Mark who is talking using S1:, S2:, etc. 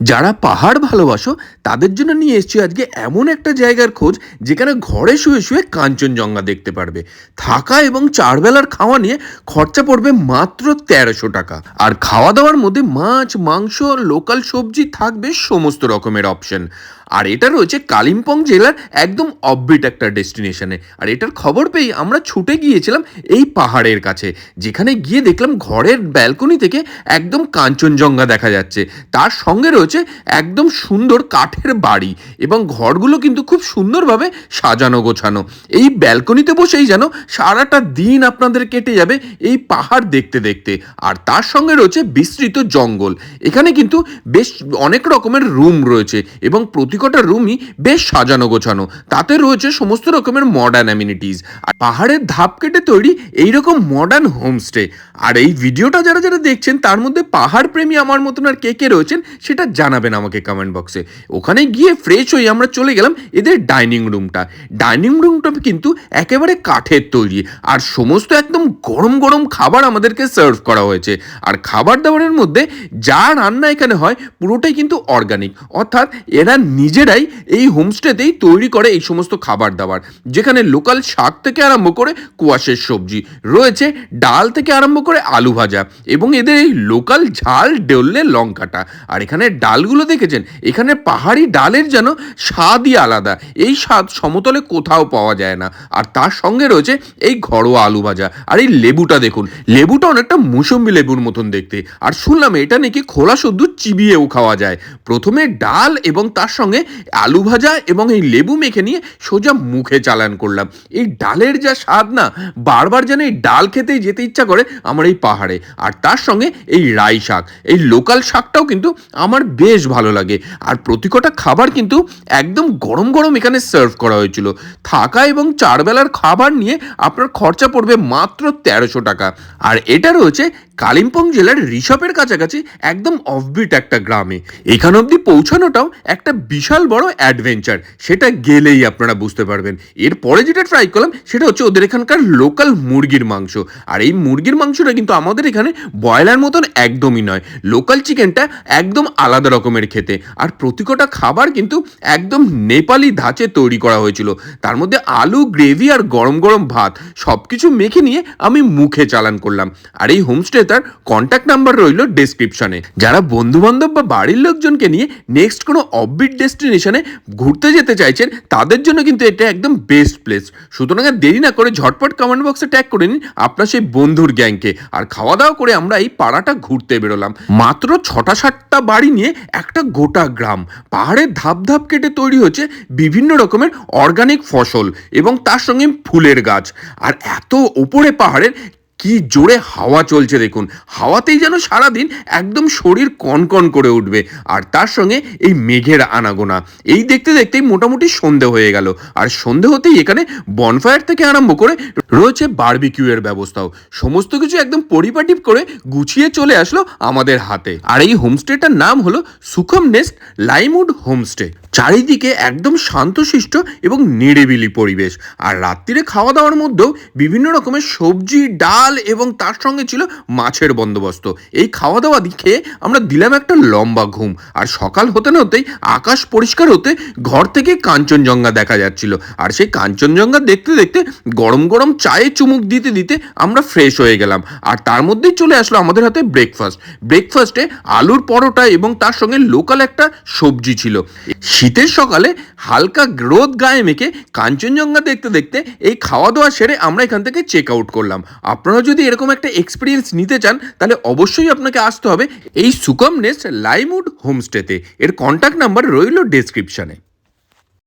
S1: যারা পাহাড় ভালোবাসো, তাদের জন্য নিয়ে এসেছি আজকে এমন একটা জায়গার খোঁজ, যেখানে ঘরে শুয়ে শুয়ে কাঞ্চনজঙ্ঘা দেখতে পারবে। থাকা এবং চারবেলার খাওয়া নিয়ে খরচা পড়বে মাত্র তেরোশো টাকা। আর খাওয়া দাওয়ার মধ্যে মাছ, মাংস লোকাল সবজি থাকবে সমস্ত রকমের অপশন। আর এটা রয়েছে কালিম্পং জেলার একদম অববিট একটা ডেস্টিনেশনে। আর এটার খবর পেয়ে আমরা ছুটে গিয়েছিলাম এই পাহাড়ের কাছে, যেখানে গিয়ে দেখলাম ঘরের ব্যালকনি থেকে একদম কাঞ্চনজঙ্ঘা দেখা যাচ্ছে। তার সঙ্গে রয়েছে একদম সুন্দর কাঠের বাড়ি এবং ঘরগুলো কিন্তু খুব সুন্দরভাবে সাজানো গোছানো। এই ব্যালকনিতে বসেই যেন সারাটা দিন আপনাদের কেটে যাবে এই পাহাড় দেখতে দেখতে। আর তার সঙ্গে রয়েছে বিস্তৃত জঙ্গল। এখানে কিন্তু বেশ অনেক রকমের রুম রয়েছে এবং প্রতি কটা রুমই বেশ সাজানো গোছানো। তাতে রয়েছে সমস্ত রকমের মডার্ন অ্যামিনিটিস আর পাহাড়ের ধাপ কেটে তৈরি এইরকম মডার্ন হোমস্টে আর এই ভিডিওটা যারা যারা দেখছেন, তার মধ্যে পাহাড় প্রেমী আমার মতন আর কে কে রয়েছেন, সেটা জানাবেন আমাকে কমেন্ট বক্সে ওখানে গিয়ে ফ্রেশ হয়ে আমরা চলে গেলাম এদের ডাইনিং রুমটা ডাইনিং রুমটা কিন্তু একেবারে কাঠের তৈরি। আর সমস্ত একদম গরম গরম খাবার আমাদেরকে সার্ভ করা হয়েছে। আর খাবার দাবারের মধ্যে যা রান্না এখানে হয়, পুরোটাই কিন্তু অর্গানিক অর্থাৎ এরা নিজেরাই এই হোমস্টেতেই তৈরি করে এই সমস্ত খাবার দাবার। যেখানে লোকাল শাক থেকে আরম্ভ করে কুয়াশের সবজি, রয়েছে ডাল থেকে আরম্ভ করে আলু ভাজা এবং এদের এই লোকাল ঝাল, ডেললে লঙ্কাটা। আর এখানে ডালগুলো দেখেছেন? এখানে পাহাড়ি ডালের যেন স্বাদই আলাদা। এই স্বাদ সমতলে কোথাও পাওয়া যায় না। আর তার সঙ্গে রয়েছে এই ঘরোয়া আলু ভাজা। আর এই লেবুটা দেখুন। লেবুটা অনেকটা মুসম্বি লেবুর মতন দেখতে। আর শুনলাম এটা নাকি খোলা সদ্য চিবিয়েও খাওয়া যায়। প্রথমে ডাল এবং তার সঙ্গে আলু ভাজা এবং এই লেবু মেখে নিয়ে সোজা মুখে চালান করলাম। এই ডালের যা স্বাদ না, বারবার যেন এই ডাল খেতেই যেতে ইচ্ছা করে আমার এই পাহাড়ে। আর তার সঙ্গে এই রাই শাক। এই লোকাল শাকটাও কিন্তু আমার বেশ ভালো লাগে। আর প্রতি কটা খাবার কিন্তু একদম গরম গরম এখানে সার্ভ করা হয়েছিল। থাকা এবং চারবেলার খাবার নিয়ে আপনার খরচা পড়বে মাত্র তেরোশো টাকা। আর এটা রয়েছে কালিম্পং জেলার ঋষভের কাছাকাছি একদম অফবিট একটা গ্রামে। এখান অবধি পৌঁছানোটাও একটা বিশাল বড় অ্যাডভেঞ্চার সেটা গেলেই আপনারা বুঝতে পারবেন। এরপরে যেটা ট্রাই করলাম, সেটা হচ্ছে ওদের এখানকার লোকাল মুরগির মাংস। আর এই মুরগির মাংসটা কিন্তু আমাদের এখানে ব্রয়লার মতন একদমই নয়। লোকাল চিকেনটা একদম আলাদা রকমের খেতে। আর প্রতিকটা খাবার কিন্তু একদম নেপালি ধাঁচে তৈরি করা হয়েছিল। তার মধ্যে আলু গ্রেভি আর গরম গরম ভাত সব কিছু মেখে নিয়ে আমি মুখে চালান করলাম। আর এই হোমস্টে তার কন্ট্যাক্ট নাম্বার রইল ডেসক্রিপশনে যারা বন্ধু বান্ধব বা বাড়ির লোকজনকে নিয়ে নেক্সট কোনো অববিট ডেস্টিনেশনে ঘুরতে যেতে চাইছেন, তাদের জন্য কিন্তু এটা একদম বেস্ট প্লেস সুতরাং আর দেরি না করে ঝটপট কমেন্ট বক্সে ট্যাগ করে নিন আপনার সেই বন্ধুর গ্যাংকে। আর খাওয়া দাওয়া করে আমরা এই পাড়াটা ঘুরতে বেরোলাম। মাত্র ছটা সাতটা বাড়ি নিয়ে একটা গোটা গ্রাম। পাহাড়ের ধাপ ধাপ কেটে তৈরি হচ্ছে বিভিন্ন রকমের অর্গানিক ফসল এবং তার সঙ্গে ফুলের গাছ। আর এত ওপরে পাহাড়ের কি জোরে হাওয়া চলছে দেখুন। হাওয়াতেই যেন সারাদিন একদম শরীর কনকন করে উঠবে। আর তার সঙ্গে এই মেঘের আনাগোনা। এই দেখতে দেখতেই মোটামুটি সন্ধে হয়ে গেল। আর সন্ধে হতেই এখানে বনফায়ার থেকে আরম্ভ করে রয়েছে বারবিকিউ এর ব্যবস্থাও। সমস্ত কিছু একদম পরিপাটি করে গুছিয়ে চলে আসলো আমাদের হাতে। আর এই হোমস্টেটার নাম হলো সুখম নেস্ট লাইমউড হোমস্টে চারিদিকে একদম শান্তশিষ্ট এবং নিরিবিলি পরিবেশ। আর রাত্রিরে খাওয়া দাওয়ার মধ্যেও বিভিন্ন রকমের সবজি, ডাল এবং তার সঙ্গে ছিল মাছের বন্দোবস্ত। এই খাওয়া দাওয়া খেয়ে আমরা দিলাম একটা লম্বা ঘুম। আর সকাল হতে না হতেই আকাশ পরিষ্কার হতে ঘর থেকে কাঞ্চনজঙ্ঘা দেখা যাচ্ছিল। আর সেই কাঞ্চনজঙ্ঘা দেখতে দেখতে গরম গরম চায়ে চুমুক দিতে দিতে আমরা ফ্রেশ হয়ে গেলাম। আর তার মধ্যেই চলে আসলো আমাদের হাতে ব্রেকফাস্ট ব্রেকফাস্টে আলুর পরোটা এবং তার সঙ্গে লোকাল একটা সবজি ছিল। শীতের সকালে হালকা রোদ গায়ে মেখে কাঞ্চনজঙ্ঘা দেখতে দেখতে এই খাওয়া দাওয়া সেরে আমরা এখান থেকে চেক আউট করলাম। আপনারা যদি এরকম একটা এক্সপিরিয়েন্স নিতে চান, তাহলে অবশ্যই আপনাকে আসতে হবে এই সুকম নেস্ট লাইমউড হোমস্টেতে। এর কন্ট্যাক্ট নাম্বার রইল ডেসক্রিপশনে